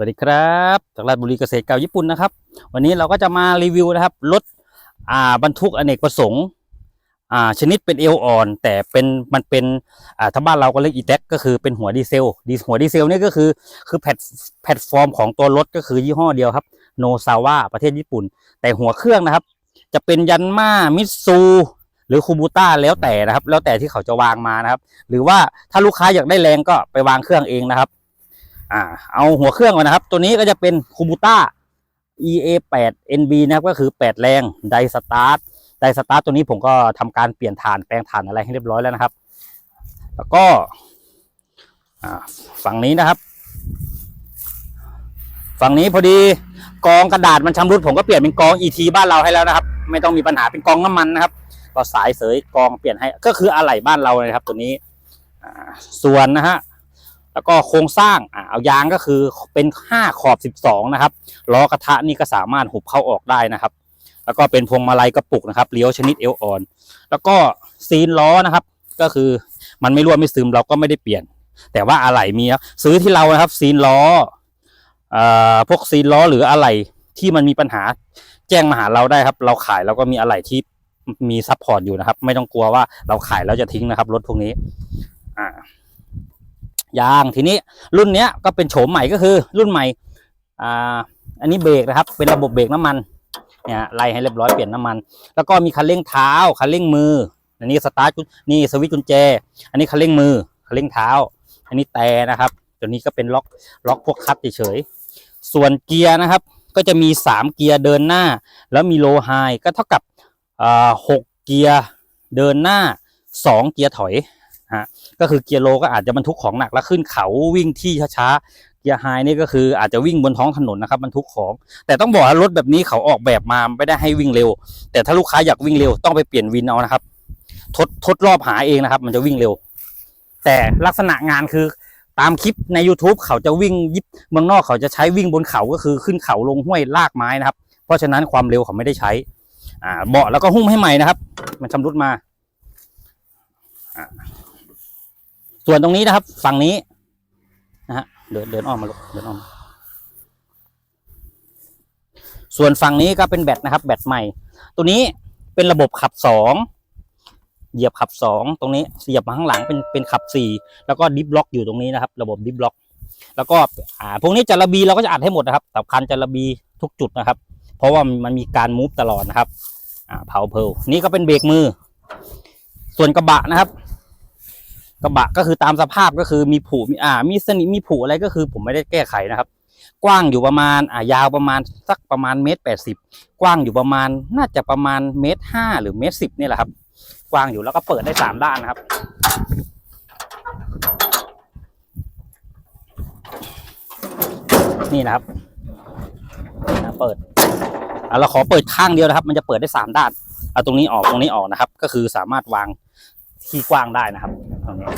สวัสดีครับจากราชบุรีเกษตรเก่าญี่ปุ่นนะครับ วันนี้เราก็จะมารีวิวนะครับรถอ่าบรรทุกอเนกประสงค์อ่าชนิดเป็นเอวอ่อน แต่เป็นมันเป็นอ่าถ้าบ้านเราก็เรียกอีแท็กก็คือเป็นหัวดีเซลดีหัวดีเซลนี่ก็คือคือแพลตแพลตฟอร์มของตัวรถก็คือยี่ห้อเดียวครับโนซาวะประเทศญี่ปุ่น แต่หัวเครื่องนะครับ จะเป็นยันมามิตซูหรือคูบูต้าแล้วแต่นะครับ แล้วแต่ที่เขาจะวางมานะครับ หรือว่าถ้าลูกค้าอยากได้แรงก็ไปวางเครื่องเองนะครับ อ่า เอาหัวเครื่องก่อนนะครับ ตัวนี้ก็จะเป็นคูบูต้า EA 8 NB นะครับก็คือ 8 แรงไดสตาร์ทไดสตาร์ทตัวนี้ผมก็ทำการเปลี่ยนฐานแปลงฐานอะไรให้เรียบร้อยแล้วนะครับ แล้วก็ฝั่งนี้นะครับ ฝั่งนี้พอดีกองกระดาษมันชำรุดผมก็เปลี่ยนเป็นกอง ET บ้านเราให้แล้วนะครับ ไม่ต้องมีปัญหาเป็นกองน้ำมันนะครับก็สายเสยกองเปลี่ยนให้ก็คืออะไหล่บ้านเราเลยครับ ตัวนี้ส่วนนะฮะ แล้วก็โครงสร้างอ่าเอายางก็คือเป็นห้าขอบสิบสองนะครับล้อกระทะนี่ก็สามารถหุบเข้าออกได้นะครับ แล้วก็เป็นพวงมาลัยกระปุกนะครับเลี้ยวชนิดเอวอ่อน แล้วก็ซีนล้อนะครับ ก็คือมันไม่รั่วไม่ซึมเราก็ไม่ได้เปลี่ยน แต่ว่าอะไหล่มีครับซื้อที่เรานะครับซีนล้อเอ่อพวกซีนล้อหรืออะไหล่ที่มันมีปัญหาแจ้งมาหาเราได้ครับ เราขายเราก็มีอะไหล่ที่มีซัพพอร์ตอยู่นะครับ ไม่ต้องกลัวว่าเราขายแล้วจะทิ้งนะครับรถพวกนี้ อ่า ยางทีนี้รุ่นเนี้ยก็เป็นโฉมใหม่ก็คือรุ่นใหม่อ่าอันนี้เบรกนะครับ เป็นระบบเบรกน้ำมันเนี่ยไล่ให้เรียบร้อยเปลี่ยนน้ำมัน แล้วก็มีคันเร่งเท้าคันเร่งมือ อันนี้สตาร์ทนี่สวิตช์กุญแจ อันนี้คันเร่งมือคันเร่งเท้า อันนี้แต่นะครับตัวนี้ก็เป็นล็อกล็อกพวกคัดเฉยๆส่วนเกียร์นะครับ ก็จะมีสามเกียร์เดินหน้า แล้วมีโลไฮก็เท่ากับหกเกียร์เดินหน้าสองเกียร์ถอย ก็คือเกียร์โลก็อาจจะบรรทุกของหนักแล้วขึ้นเขาวิ่งที่ช้าๆเกียร์ไฮนี่ก็คืออาจจะวิ่งบนท้องถนนนะครับบรรทุกของ แต่ต้องบอกว่ารถแบบนี้เขาออกแบบมาไม่ได้ให้วิ่งเร็ว แต่ถ้าลูกค้าอยากวิ่งเร็วต้องไปเปลี่ยนวินเอานะครับ ทดทดรอบหาเองนะครับ มันจะวิ่งเร็ว แต่ลักษณะงานคือตามคลิปใน YouTube เขาจะวิ่งยิบเมืองนอกเขาจะใช้วิ่งบนเขาก็คือขึ้นเขาลงห้วยลากไม้นะครับ เพราะฉะนั้นความเร็วเขาไม่ได้ใช้อ่าเบาะแล้วก็หุ้มให้ใหม่นะครับ มันชำรุดมา ส่วนตรงนี้นะครับ ฝั่งนี้นะฮะเดินเดินอ้อมมาลูกเดินอ้อมส่วนฝั่งนี้ก็เป็นแบตนะครับ แบตใหม่ ตัวนี้เป็นระบบขับสองเหยียบขับสองตรงนี้เหยียบมาข้างหลังเป็นเป็นขับสี่แล้วก็ดิฟล็อกอยู่ตรงนี้นะครับ ระบบดิฟล็อก แล้วก็อ่าพวกนี้จะระบีเราก็จะอัดให้หมดนะครับสำคัญจะระบีทุกจุดนะครับ เพราะว่ามันมีการมูฟตลอดนะครับอ่าเผาเพลนี่ก็เป็นเบรกมือ ส่วนกระบะนะครับ กระบะก็คือตามสภาพก็คือมีผุมีอ่า มีสนิมมีผุอะไรก็คือ ผมไม่ได้แก้ไขนะครับ กว้างอยู่ประมาณอ่ายาวประมาณสักประมาณเมตรแปดสิบกว้างอยู่ประมาณน่าจะประมาณเมตรห้าหรือเมตรสิบนี่แหละครับ กว้างอยู่แล้วก็เปิดได้สามด้านนะครับ นี่นะครับนะเปิดอะเราขอเปิดข้างเดียวนะครับ มันจะเปิดได้สามด้านเอาตรงนี้ออกตรงนี้ออกนะครับ ก็คือสามารถวางที่กว้างได้นะครับ ตรงนี้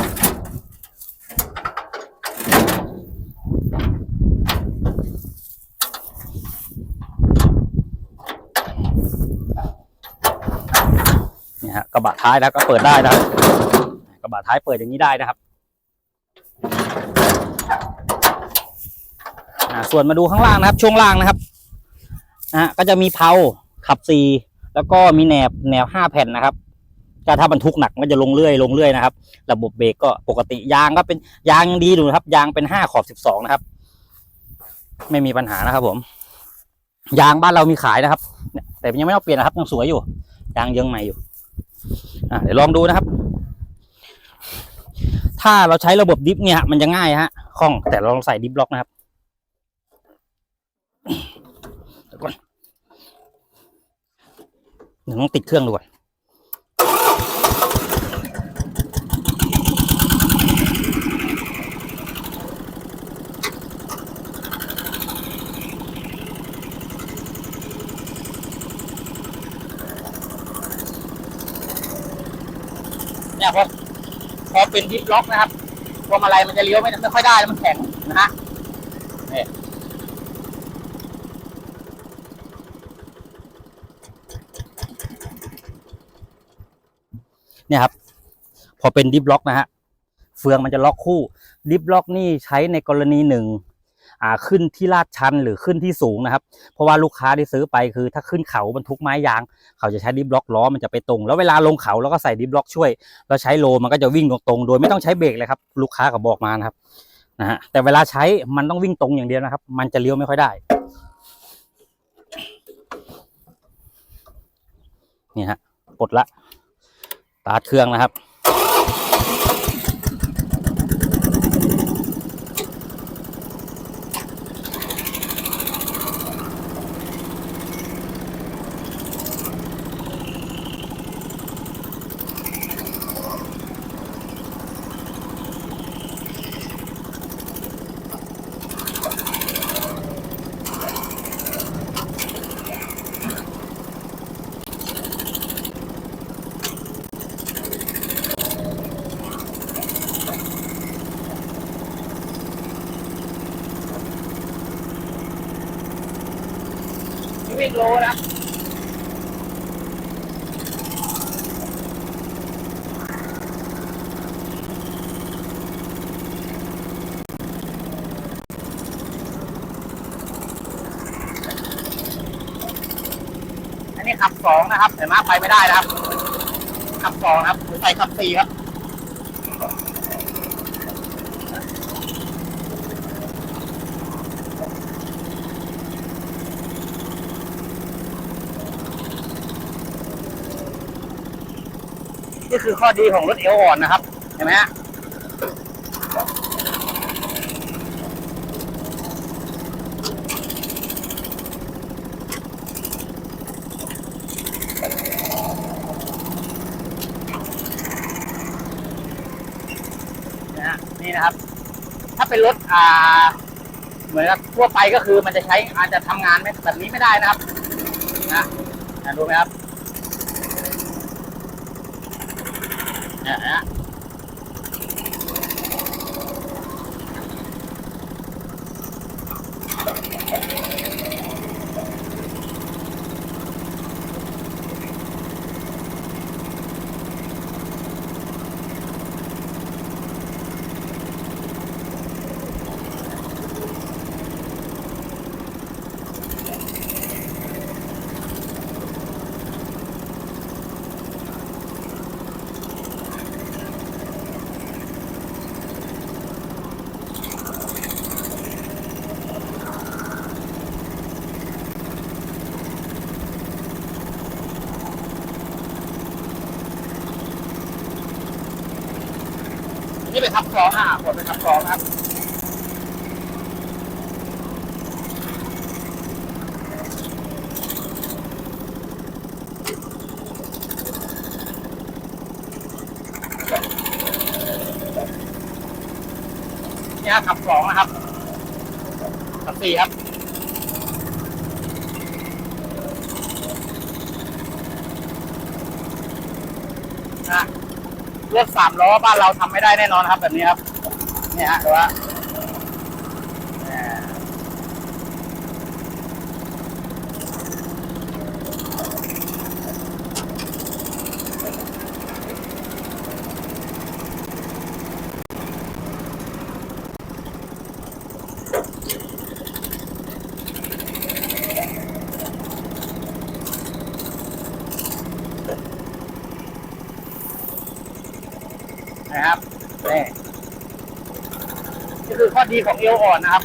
นี่ฮะกระบะท้ายแล้วก็เปิดได้นะกระบะท้ายเปิดอย่างนี้ได้นะครับส่วนมาดูข้างล่างนะครับ ช่วงล่างนะครับนะฮะก็จะมีเพลาขับสี่แล้วก็มีแหนบแหนบห้าแผ่นนะครับ ก็ถ้าบรรทุกหนักมันจะลงเรื่อยลงเรื่อยนะครับ ระบบเบรกก็ปกติยางก็เป็นยางดีดูนะครับ ยางเป็นห้าขอบสิบสองนะครับ ไม่มีปัญหานะครับ ผม ยางบ้านเรามีขายนะครับแต่ยังไม่ต้องเปลี่ยนนะครับยังสวยอยู่ยางยังใหม่อยู่อ่าเดี๋ยวลองดูนะครับ ถ้าเราใช้ระบบดิฟเนี่ย มันจะง่ายฮะคล่องแต่เราลองใส่ดิฟล็อกนะครับเดี๋ยวก่อนต้องติดเครื่องดูก่อน เนี่ยพอพอเป็นดิฟล็อกนะครับพวงมาลัยมันจะเลี้ยวไม่ไม่ค่อยได้แล้วมันแข็งนะฮะนี่เนี่ยครับ พอเป็นดิฟล็อกนะฮะเฟืองมันจะล็อกคู่ ดิฟล็อกนี่ใช้ในกรณีหนึ่ง ขึ้นที่ลาดชันหรือขึ้นที่สูงนะครับ เพราะว่าลูกค้าที่ซื้อไปคือ ถ้าขึ้นเขาบรรทุกไม้ยาง เขาจะใช้ดิฟล็อกล้อมันจะไปตรง แล้วเวลาลงเขาแล้วก็ใส่ดิฟล็อกช่วย แล้วใช้โลมันก็จะวิ่งตรงๆ โดยไม่ต้องใช้เบรกเลยครับ ลูกค้าเขาบอกมานะครับนะฮะแต่เวลาใช้มันต้องวิ่งตรงอย่างเดียวนะครับ มันจะเลี้ยวไม่ค่อยได้นี่ฮะปลดละตาร์ทเครื่องนะครับ วิ่งโลนะอันนี้ขับสองนะครับแต่มาไปไม่ได้นะครับ ขับสองนะครับหรือใส่ขับสี่ครับ นี่คือข้อดีของรถเอวอ่อนนะครับ เห็นไหมฮะนี่นะครับ ถ้าเป็นรถอ่า เหมือนกับทั่วไปก็คือมันจะใช้อาจจะทำงานแบบนี้ไม่ได้นะครับ นะดูไหมครับ เนี่ นี่เป็นทับสองอะกดเป็นทับสองครับเนี่ครับขับสองนะครับขับสี่ครับ เลือกสามล้อบ้านเราทำไม่ได้แน่นอนครับ แบบนี้ครับนี่ฮะดูว่านะ ดีของเอวอ่อนนะครับ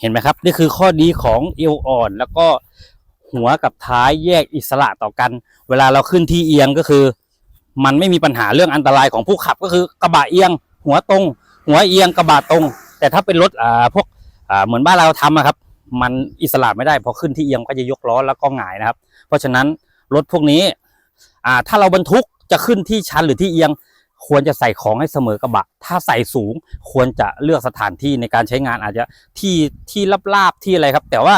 เห็นไหมครับ นี่คือข้อดีของเอวอ่อน แล้วก็หัวกับท้ายแยกอิสระต่อกัน เวลาเราขึ้นที่เอียงก็คือ มันไม่มีปัญหาเรื่องอันตรายของผู้ขับก็คือกระบะเอียง หัวตรง หัวเอียงกระบะตรง แต่ถ้าเป็นรถอ่าพวกอ่าเหมือนบ้านเราทำอะครับ มันอิสระไม่ได้พอขึ้นที่เอียงก็จะยกล้อแล้วก็หงายนะครับ เพราะฉะนั้นรถพวกนี้อ่าถ้าเราบรรทุกจะขึ้นที่ชันหรือที่เอียง ควรจะใส่ของให้เสมอกระบะ ถ้าใส่สูงควรจะเลือกสถานที่ในการใช้งานอาจจะที่ที่ลาบๆที่อะไรครับ แต่ว่า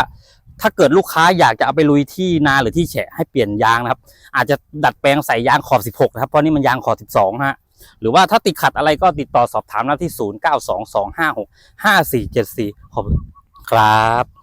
ถ้าเกิดลูกค้าอยากจะเอาไปลุยที่นาหรือที่แฉะให้เปลี่ยนยางนะครับ อาจจะดัดแปลงใส่ยางขอบ 16 นะครับ เพราะนี่มันยางขอบ 12 ฮะ หรือว่าถ้าติดขัดอะไรก็ติดต่อสอบถามเราที่ 0922565474ขอบคุณครับ